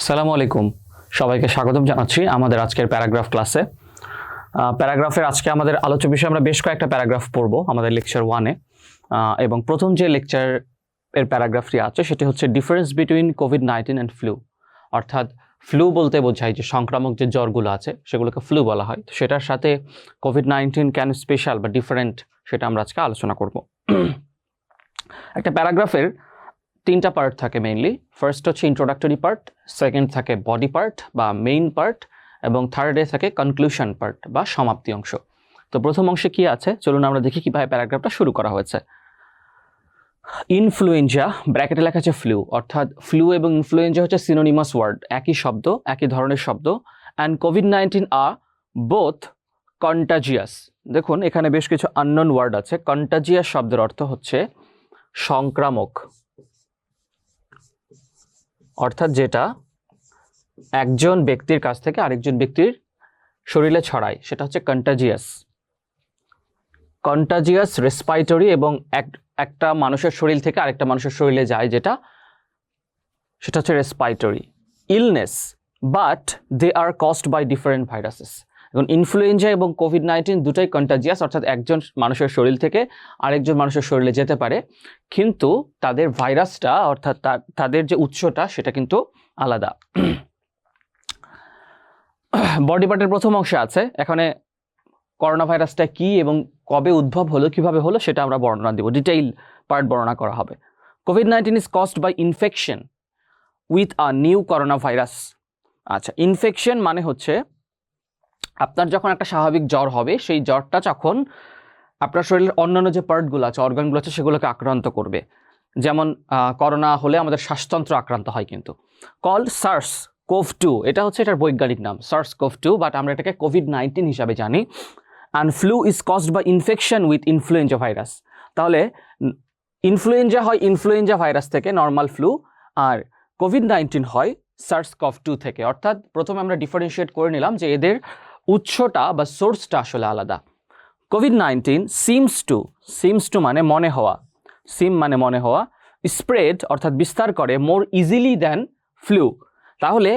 আসসালামু আলাইকুম। সবাইকে স্বাগতম জানাচ্ছি আমাদের আজকের প্যারাগ্রাফ ক্লাসে। প্যারাগ্রাফের আজকে আমাদের আলোচ্য বিষয়ে আমরা বেশ কয়েকটা প্যারাগ্রাফ পড়ব আমাদের লেকচার ওয়ানে এবং প্রথম যে লেকচার এর প্যারাগ্রাফটি আছে সেটি হচ্ছে difference between COVID nineteen and flu অর্থাৎ ফ্লু বলতে বোঝায় যে সংক্রামক যে জ্বরগুলো আছে, সেগুলোকে ফ্লু বলা হয়। সেটার সাথে কোভিড নাইন্টিন কেন স্পেশাল বা ডিফারেন্ট সেটা আমরা আজকে আলোচনা করব। একটা প্যারাগ্রাফের তিনটা পার্ট থাকে মেইনলি ফার্স্ট হচ্ছে ইন্ট্রোডাক্টরি পার্ট সেকেন্ড থাকে বডি পার্ট বা মেইন পার্ট এবং থার্ডে থাকে কনক্লুশন পার্ট বা সমাপ্তি অংশ। তো প্রথম অংশে কি আছে? চলুন আমরা দেখি কীভাবে প্যারাগ্রাফটা শুরু করা হয়েছে। ইনফ্লুয়েঞ্জা ব্র্যাকেটে লেখা আছে ফ্লু অর্থাৎ ফ্লু এবং ইনফ্লুয়েঞ্জা হচ্ছে সিনোনিমাস ওয়ার্ড একই শব্দ, একই ধরনের শব্দ। And COVID nineteen are both contagious দেখুন, এখানে বেশ কিছু আননোন ওয়ার্ড আছে। কন্টাজিয়াস শব্দের অর্থ হচ্ছে সংক্রামক। অর্থাৎ যেটা একজন ব্যক্তির কাছ থেকে আরেকজন ব্যক্তির শরীরে ছড়ায়, সেটা হচ্ছে কন্টাজিয়াস কন্টাজিয়াস রেসপাইটরি এবং এক, একটা মানুষের শরীর থেকে আরেকটা মানুষের শরীরে যায় যেটা, সেটা হচ্ছে respiratory illness but they are caused by different viruses এবং ইনফ্লুয়েঞ্জা এবং কোভিড নাইন্টিন দুটোই কন্টাজিয়াস অর্থাৎ একজন মানুষের শরীর থেকে আরেকজন মানুষের শরীরে যেতে পারে। কিন্তু তাদের ভাইরাসটা, অর্থাৎ তাদের যে উৎসটা, সেটা কিন্তু আলাদা। বডি পার্টের প্রথম অংশে আছে। এখানে করোনা ভাইরাসটা কি এবং কবে উদ্ভব হলো, কীভাবে হলো, সেটা আমরা বর্ণনা দিব। ডিটেইল পার্ট বর্ণনা করা হবে। COVID nineteen is caused by infection with a new corona virus আচ্ছা ইনফেকশন মানে হচ্ছে আপনার যখন একটা স্বাভাবিক জ্বর হবে, সেই জ্বরটা যখন আপনার শরীরের অন্যান্য যে পার্টগুলো আছে অর্গানগুলো আছে, সেগুলোকে আক্রান্ত করবে। যেমন করোনা হলে আমাদের শ্বাসতন্ত্র আক্রান্ত হয় কিন্তু। কল সার্স কোভ টু এটা হচ্ছে এটার বৈজ্ঞানিক নাম সার্স কোভ টু বাট আমরা এটাকে কোভিড নাইন্টিন হিসাবে জানি। And flu is caused by infection with influenza virus তাহলে ইনফ্লুয়েঞ্জা হয় ইনফ্লুয়েঞ্জা ভাইরাস থেকে নর্মাল ফ্লু আর কোভিড নাইন্টিন হয় সার্স কভ টু থেকে। অর্থাৎ, প্রথমে আমরা ডিফারেন্সিয়েট করে নিলাম যে এদের উৎসটা বা সোর্সটা আসলে আলাদা। COVID nineteen seems to seems to মানে মনে হওয়া। সিম মানে মনে হওয়া। স্প্রেড অর্থাৎ বিস্তার করে মোর ইজিলি দ্যান ফ্লু তাহলে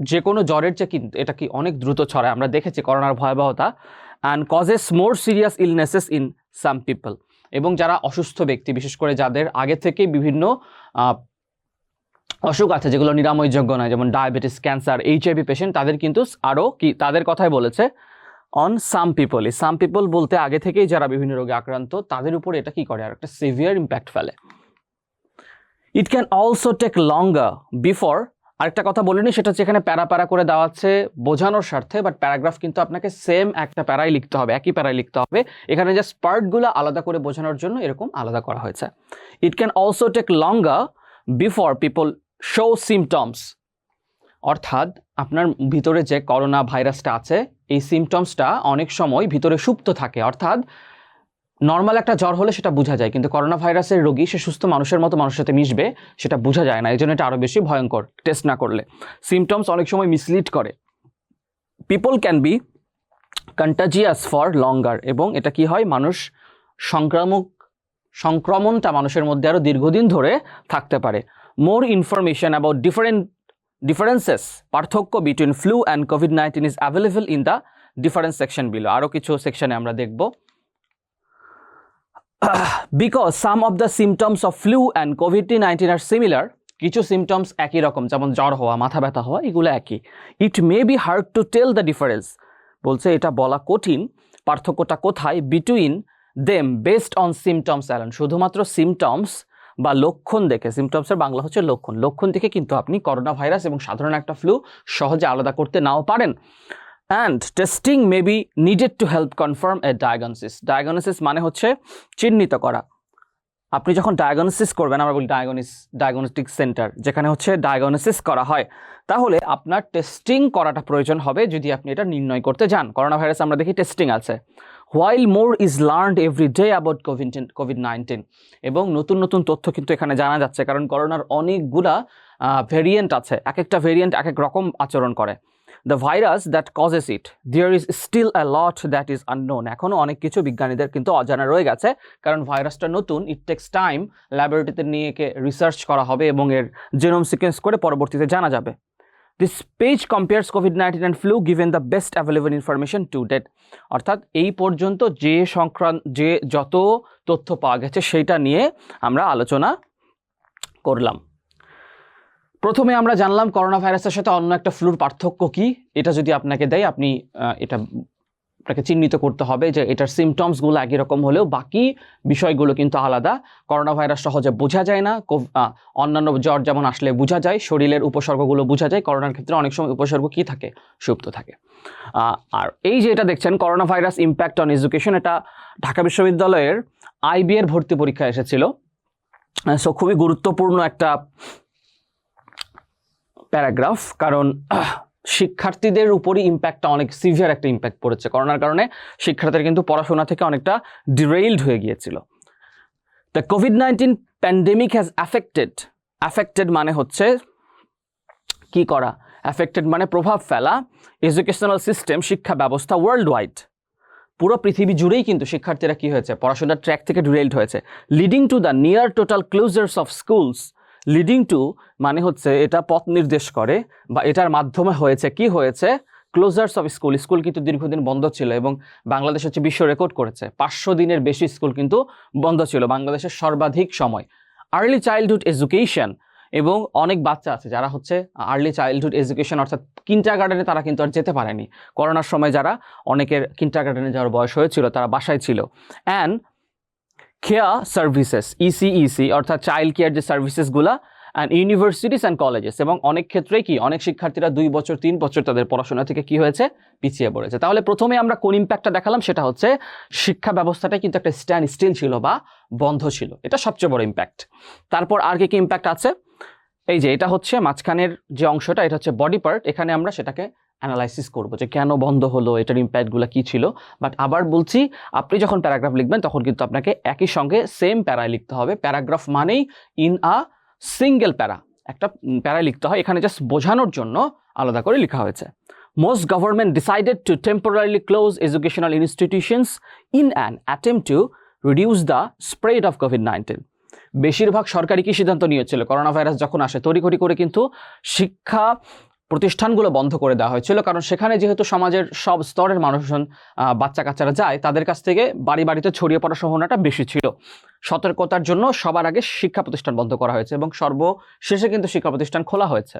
যে কোনো জ্বরের চেয়ে কিন্তু এটা কি অনেক দ্রুত ছড়ায়? আমরা দেখেছি করোনার ভয়াবহতা and causes more serious illnesses in some people এবং যারা অসুস্থ ব্যক্তি, বিশেষ করে যাদের আগে থেকেই বিভিন্ন অসুখ আছে, যেগুলো নিরাময়যোগ্য নয়, যেমন ডায়াবেটিস ক্যান্সার এইচআইভি পেশেন্ট তাদের কিন্তু আরও কি, তাদের কথাই বলেছে অন সাম পিপল এই সাম পিপল বলতে আগে থেকেই যারা বিভিন্ন রোগে আক্রান্ত, তাদের উপর এটা কি করে? আর একটা সিভিয়ার ইম্প্যাক্ট ফেলে। It can also take longer before আরেকটা কথা বলিনি সেটা হচ্ছে এখানে প্যারা প্যারা করে দেওয়া আছে বোঝানোর স্বার্থে বাট প্যারাগ্রাফ কিন্তু আপনাকে সেম একটা প্যারাই লিখতে হবে, একই প্যারাই লিখতে হবে। এখানে জাস্ট স্পার্টগুলো আলাদা করে বোঝানোর জন্য এরকম আলাদা করা হয়েছে। It can also take longer before people show symptoms অর্থাৎ আপনার ভিতরে যে করোনা ভাইরাসটা আছে, এই সিমটমসটা অনেক সময় ভিতরে সুপ্ত থাকে। অর্থাৎ নর্মাল একটা জ্বর হলে সেটা বোঝা যায়, কিন্তু করোনা ভাইরাসের রোগী, সে সুস্থ মানুষের মতো মানুষের সাথে মিশবে, সেটা বোঝা যায় না। এই জন্য এটা আরও বেশি ভয়ঙ্কর টেস্ট না করলে। সিমটমস অনেক সময় মিসলিড করে। People can be contagious for longer এবং এটা কি হয়? মানুষ সংক্রামক, সংক্রমণটা মানুষের মধ্যে আরও দীর্ঘদিন ধরে থাকতে পারে। More information about different differences পার্থক্য flu and COVID nineteen is available in the difference section below আরও কিছু সেকশনে আমরা দেখব। Some of the symptoms of flu and COVID nineteen are similar কিছু সিমটমস একই রকম, যেমন জ্বর হওয়া, মাথা ব্যথা হওয়া, এগুলো একই। It may be hard to tell the difference বলছে এটা বলা কঠিন, পার্থক্যটা কোথায়? Between them based on symptoms alone শুধুমাত্র সিমটমস বা লক্ষণ দেখে সিমটমসের বাংলা হচ্ছে লক্ষণ। লক্ষণ দেখে কিন্তু আপনি করোনা ভাইরাস এবং সাধারণ একটা ফ্লু সহজে আলাদা করতে নাও পারেন। And testing may be needed to help confirm a diagnosis diagnosis মানে হচ্ছে চিহ্নিত করা। আপনি যখন ডায়াগনোসিস করবেন, আমরা বলি ডায়াগনিস ডায়াগনস্টিক সেন্টার যেখানে হচ্ছে ডায়াগনোসিস করা হয়, তাহলে আপনার টেস্টিং করাটা প্রয়োজন হবে যদি আপনি এটা নির্ণয় করতে যান। করোনা ভাইরাস আমরা দেখি টেস্টিং আছে। While more is learned every day about COVID COVID nineteen এবং নতুন নতুন তথ্য কিন্তু এখানে জানা যাচ্ছে, কারণ করোনার অনেকগুলা ভেরিয়েন্ট আছে এক একটা ভেরিয়েন্ট এক এক রকম আচরণ করে। The virus that causes it there is still a lot that is unknown এখনও অনেক কিছু বিজ্ঞানীদের কিন্তু অজানা রয়ে গেছে, কারণ ভাইরাসটা নতুন ইট টেক্স টাইম ল্যাবরেটরিতে নিয়ে একে রিসার্চ করা হবে এবং এর জেনোম সিকোয়েন্স করে পরবর্তীতে জানা যাবে। This page compares COVID nineteen and flu given the best available information to date অর্থাৎ এই পর্যন্ত যে সংক্রান্ত যে যত তথ্য পাওয়া গেছে সেইটা নিয়ে আমরা আলোচনা করলাম। প্রথমে আমরা জানলাম করোনা ভাইরাসের সাথে অন্য একটা ফ্লুর পার্থক্য কি? এটা যদি আপনাকে দেয়, আপনি এটা আপনাকে চিহ্নিত করতে হবে যে এটার সিমটমসগুলো একই রকম হলেও বাকি বিষয়গুলো কিন্তু আলাদা। করোনা ভাইরাস সহজে বোঝা যায় না অন্যান্য জ্বর যেমন আসলে বোঝা যায়, শরীরের উপসর্গগুলো বোঝা যায়, করোনার ক্ষেত্রে অনেক সময় উপসর্গ কি থাকে? সুপ্ত থাকে। আর এই যে এটা দেখছেন corona virus impact on education এটা ঢাকা বিশ্ববিদ্যালয়ের আইবি এর ভর্তি পরীক্ষা এসেছিল। সো খুবই গুরুত্বপূর্ণ একটা প্যারাগ্রাফ, কারণ শিক্ষার্থীদের উপরই ইম্প্যাক্টটা অনেক সিভিয়ার একটা ইম্প্যাক্ট পড়েছে। করোনার কারণে শিক্ষার্থীরা কিন্তু পড়াশোনা থেকে অনেকটা ডিরেইলড হয়ে গিয়েছিল। The COVID nineteen pandemic has affected affected মানে হচ্ছে কি করা? অ্যাফেক্টেড মানে প্রভাব ফেলা এডুকেশনাল সিস্টেম শিক্ষা ব্যবস্থা ওয়ার্ল্ড ওয়াইড পুরো পৃথিবী জুড়েই কিন্তু শিক্ষার্থীরা কি হয়েছে? পড়াশোনার ট্র্যাক থেকে ডিরেইলড হয়েছে। Leading to the near total closures of schools leading to মানে হচ্ছে এটা পথ নির্দেশ করে বা এটার মাধ্যমে হয়েছে। কি হয়েছে? ক্লোজার্স অফ স্কুল স্কুল কিন্তু দীর্ঘদিন বন্ধ ছিল এবং বাংলাদেশ হচ্ছে বিশ্ব রেকর্ড করেছে। পাঁচশো দিনের বেশি স্কুল কিন্তু বন্ধ ছিল বাংলাদেশের সর্বাধিক সময়। আর্লি চাইল্ডহুড এডুকেশন এবং অনেক বাচ্চা আছে যারা হচ্ছে আর্লি চাইল্ডহুড এডুকেশন অর্থাৎ কিন্টার গার্ডেনে তারা কিন্তু আর যেতে পারেনি। করোনার সময় যারা অনেকের কিন্টার গার্ডেনে যাওয়ার বয়স হয়েছিল, তারা বাসায় ছিল। অ্যান্ড কেয়ার সার্ভিসেস ইসিইসি অর্থাৎ চাইল্ড কেয়ার যে সার্ভিসেসগুলা অ্যান্ড ইউনিভার্সিটিস অ্যান্ড কলেজেস এবং অনেক ক্ষেত্রেই কি, অনেক শিক্ষার্থীরা দুই বছর, তিন বছর তাদের পড়াশোনা থেকে কি হয়েছে? পিছিয়ে পড়েছে। তাহলে প্রথমে আমরা কোন ইম্প্যাক্টটা দেখালাম? সেটা হচ্ছে শিক্ষা ব্যবস্থাটা কিন্তু একটা স্ট্যান্ড স্টিল ছিল বা বন্ধ ছিল। এটা সবচেয়ে বড় ইম্প্যাক্ট তারপর আর কি কি ইম্প্যাক্ট আছে? এই যে এটা হচ্ছে মাঝখানের যে অংশটা, এটা হচ্ছে বডি পার্ট এখানে আমরা সেটাকে অ্যানালাইসিস করব যে কেন বন্ধ হলো, এটার ইম্প্যাক্টগুলো কী ছিল? বাট আবার বলছি, আপনি যখন প্যারাগ্রাফ লিখবেন, তখন কিন্তু আপনাকে একই সঙ্গে সেম প্যারায় লিখতে হবে। প্যারাগ্রাফ মানেই ইন আ সিঙ্গেল প্যারা একটা প্যারায় লিখতে হয়, এখানে জাস্ট বোঝানোর জন্য আলাদা করে লেখা হয়েছে। Most government decided to temporarily close educational institutions in an attempt to reduce the spread of COVID nineteen বেশিরভাগ সরকারি কি সিদ্ধান্ত নিয়েছিল? করোনা ভাইরাস যখন আসে, তড়িঘড়ি করে কিন্তু শিক্ষা প্রতিষ্ঠানগুলো বন্ধ করে দেওয়া হয়েছিল। কারণ সেখানে যেহেতু সমাজের সব স্তরের মানুষজন বাচ্চা কাচ্চারা যায়, তাদের কাছ থেকে বাড়ি বাড়িতে ছড়িয়ে পড়ার সম্ভাবনাটা বেশি ছিল। সতর্কতার জন্য সবার আগে শিক্ষা প্রতিষ্ঠান বন্ধ করা হয়েছে এবং সর্বশেষে কিন্তু শিক্ষা প্রতিষ্ঠান খোলা হয়েছে।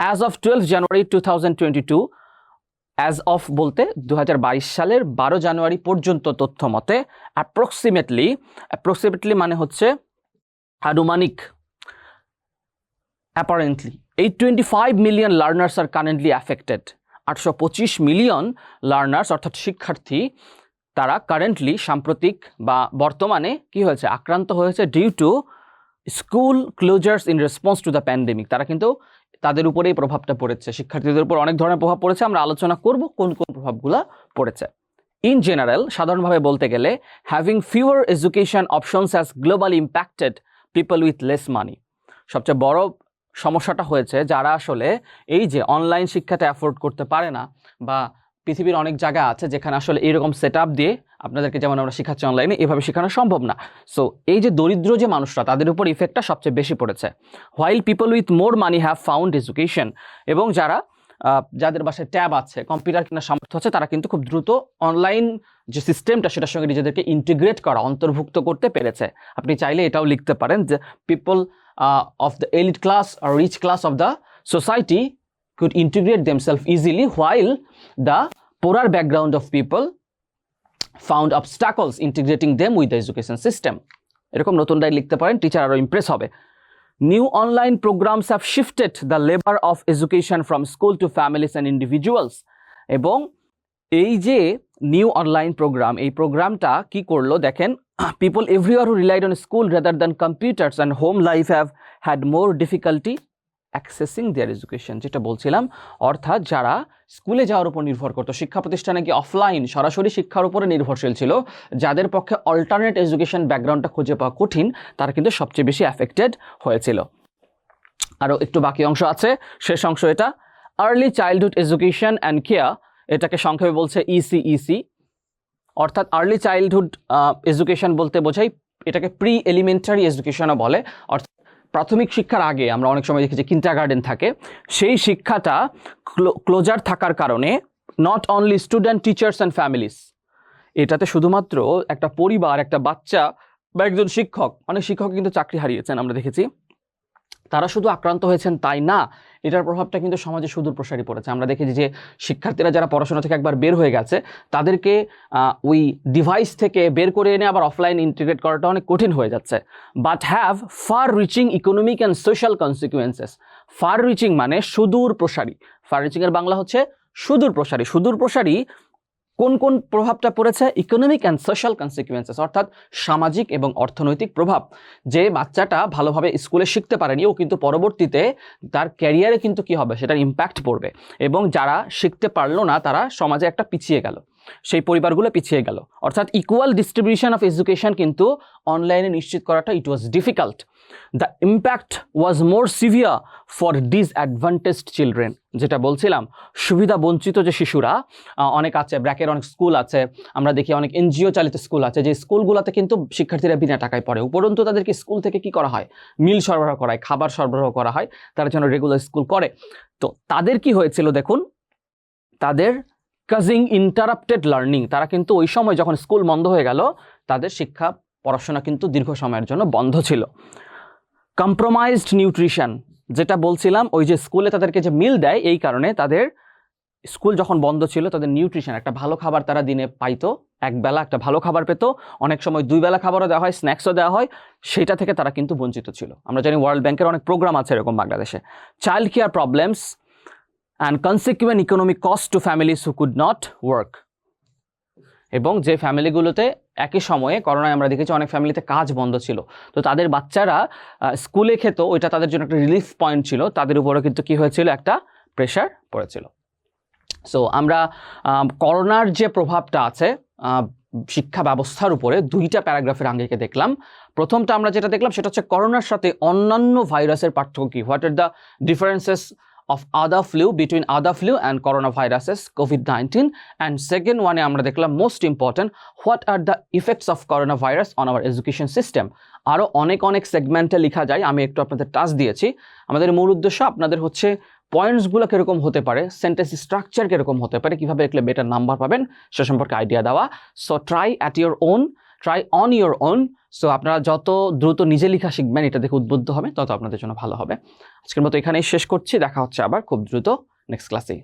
As of twelve January two thousand twenty two as of বলতে দু হাজার বাইশ সালের বারো জানুয়ারি পর্যন্ত তথ্য মতে অ্যাপ্রক্সিমেটলি অ্যাপ্রক্সিমেটলি মানে হচ্ছে, আনুমানিক অ্যাপারেন্টলি এই twenty five million learners are currently affected আটশো পঁচিশ মিলিয়ন লার্নার্স অর্থাৎ শিক্ষার্থী, তারা কারেন্টলি সাম্প্রতিক বা বর্তমানে কি হয়েছে? আক্রান্ত হয়েছে due to school closures in response to the pandemic তারা কিন্তু তাদের উপরেই প্রভাবটা পড়েছে। শিক্ষার্থীদের উপর অনেক ধরনের প্রভাব পড়েছে। আমরা আলোচনা করব কোন কোন প্রভাবগুলো পড়েছে। ইন জেনারেল সাধারণভাবে বলতে গেলে having fewer education options has globally impacted people with less money সবচেয়ে বড় সমস্যাটা হয়েছে যারা আসলে এই যে অনলাইন শিক্ষাটা অ্যাফোর্ড করতে পারে না বা পৃথিবীর অনেক জায়গা আছে যেখানে আসলে এরকম সেট দিয়ে আপনাদেরকে যেমন আমরা শেখাচ্ছি অনলাইনে এভাবে শেখানো সম্ভব না। সো এই যে দরিদ্র যে মানুষরা, তাদের উপর ইফেক্টটা সবচেয়ে বেশি পড়েছে। While people with more money have found education এবং যারা যাদের বাসায় ট্যাব আছে কম্পিউটার কেনার সামর্থ্য আছে, তারা কিন্তু খুব দ্রুত অনলাইন যে সিস্টেমটা সেটার সঙ্গে নিজেদেরকে ইন্টিগ্রেট করা, অন্তর্ভুক্ত করতে পেরেছে। আপনি চাইলে এটাও লিখতে পারেন যে people of the elite class R rich class of the society could integrate themselves easily while the poorer background of people found obstacles integrating them with the education system. এরকম নতুনটাই লিখতে পারেন টিচার আরও ইমপ্রেস হবে। New online programs have shifted the labour of education from school to families and individuals এবং এই যে new online programme. এই প্রোগ্রামটা কি করল দেখেন people everywhere who relied on school rather than computers and home life have had more difficulty accessing their education যেটা বলছিলাম। অর্থাৎ যারা স্কুলে যাওয়ার উপর নির্ভর করতো, শিক্ষা প্রতিষ্ঠানে কি অফলাইন সরাসরি শিক্ষার উপরে নির্ভরশীল ছিল, যাদের পক্ষে অল্টারনেট এডুকেশন ব্যাকগ্রাউন্ডটা খুঁজে পাওয়া কঠিন, তারা কিন্তু সবচেয়ে বেশি অ্যাফেক্টেড হয়েছিল। আরও একটু বাকি অংশ আছে, শেষ অংশ এটা। Early childhood education and care এটাকে সংক্ষেপে বলছে E ইসিইসি অর্থাৎ আর্লি চাইল্ডহুড এডুকেশন বলতে বোঝাই এটাকে প্রি এলিমেন্টারি এডুকেশনও বলে, অর্থাৎ প্রাথমিক শিক্ষার আগে, আমরা অনেক সময় দেখি যে কিন্টার গার্ডেন থাকে, সেই শিক্ষাটা ক্লোজার থাকার কারণে not only student teachers and families এটাতে শুধুমাত্র একটা পরিবার, একটা বাচ্চা বা একজন শিক্ষক, অনেক শিক্ষক কিন্তু চাকরি হারিয়েছেন, আমরা দেখেছি, তারা শুধু আক্রান্ত হয়েছেন তাই না এটার প্রভাবটা কিন্তু সমাজে সুদূর প্রসারী পড়েছে। আমরা দেখেছি যে শিক্ষার্থীরা যারা পড়াশোনা থেকে একবার বের হয়ে গেছে, তাদেরকে ওই ডিভাইস থেকে বের করে এনে আবার অফলাইন ইন্টিগ্রেট করাটা অনেক কঠিন হয়ে যাচ্ছে। But have far reaching economic and social consequences far reaching মানে সুদূর প্রসারী। ফার রিচিংয়ের বাংলা হচ্ছে সুদূর প্রসারী। সুদূর প্রসারী কোন কোন প্রভাবটা পড়েছে? ইকোনমিক অ্যান্ড সোশ্যাল কনসিকুয়েন্সেস অর্থাৎ সামাজিক এবং অর্থনৈতিক প্রভাব। যে বাচ্চাটা ভালোভাবে স্কুলে শিখতে পারেনি, ও কিন্তু পরবর্তীতে তার ক্যারিয়ারে কিন্তু কি হবে? সেটার ইম্প্যাক্ট পড়বে। এবং যারা শিখতে পারল না, তারা সমাজে একটা পিছিয়ে গেল। সেই পরিবারগুলো পিছিয়ে গেল। অর্থাৎ ইকুয়াল ডিস্ট্রিবিউশন অফ এডুকেশন কিন্তু অনলাইনে নিশ্চিত করাটা it was difficult the impact was more severe for disadvantaged children যেটা বলছিলাম। সুবিধা বঞ্চিত যে শিশুরা অনেক আছে ব্র্যাকের অনেক স্কুল আছে, আমরা দেখি অনেক এনজিও চালিত স্কুল আছে, যে স্কুলগুলোতে কিন্তু শিক্ষার্থীরা বিনা টাকায় পড়ে। উপরন্তু তাদেরকে স্কুল থেকে কি করা হয়? মিল সরবরাহ করা হয়, খাবার সরবরাহ করা হয়, তারা যেন রেগুলার স্কুল করে। তো তাদের কি হয়েছিল দেখুন? তাদের কাজিং ইন্টারাপ্টেড লার্নিং তারা কিন্তু ওই সময় যখন স্কুল বন্ধ হয়ে গেল, তাদের শিক্ষা, পড়াশোনা কিন্তু দীর্ঘ সময়ের জন্য বন্ধ ছিল। কম্প্রোমাইজড নিউট্রিশন যেটা বলছিলাম, ওই যে স্কুলে তাদেরকে যে মিল দেয়, এই কারণে তাদের স্কুল যখন বন্ধ ছিল, তাদের নিউট্রিশন একটা ভালো খাবার তারা দিনে পাইতো একবেলা একটা ভালো খাবার পেতো। অনেক সময় দুই বেলা খাবারও দেওয়া হয় স্ন্যাক্সও দেওয়া হয়, সেটা থেকে তারা কিন্তু বঞ্চিত ছিল। আমরা জানি ওয়ার্ল্ড ব্যাংকের অনেক প্রোগ্রাম আছে এরকম বাংলাদেশে। Child care problems and consequent economic cost to families who could not work এবং যে ফ্যামিলিগুলোতে একই সময়ে করোনায় আমরা দেখেছি অনেক ফ্যামিলিতে কাজ বন্ধ ছিল। তো তাদের বাচ্চারা স্কুলে খেত ওইটা তাদের জন্য একটা রিলিফ পয়েন্ট ছিল। তাদের উপরে কিন্তু কি হয়েছিল? একটা প্রেশার পড়েছিল। সো আমরা আম, করোনার যে প্রভাবটা আছে শিক্ষা ব্যবস্থার উপরে দুইটা প্যারাগ্রাফের আঙ্গিকে দেখলাম। প্রথমটা আমরা যেটা দেখলাম সেটা হচ্ছে করোনার সাথে অন্যান্য ভাইরাসের পার্থক্য কি? What are the differences of other flu between other flu and corona viruses COVID nineteen and second ওয়ানে আমরা দেখলাম most important what are the effects of corona virus on our education system আরও অনেক অনেক সেগমেন্টে লেখা যায়, আমি একটু আপনাদের টাচ দিয়েছি। আমাদের মূল উদ্দেশ্য আপনাদের হচ্ছে পয়েন্টসগুলো কীরকম হতে পারে সেন্টেন্স স্ট্রাকচার কীরকম হতে পারে, কীভাবে লিখলে বেটার নাম্বার পাবেন, সে সম্পর্কে আইডিয়া দেওয়া। So try at your own try on your own so আপনারা যত দ্রুত নিজে লেখা শিখবেন, এটা দেখে উদ্বুদ্ধ হবে, তত আপনাদের জন্য ভালো হবে। আজকের মতো এখানেই শেষ করছি, দেখা হচ্ছে আবার খুব দ্রুত নেক্সট ক্লাসে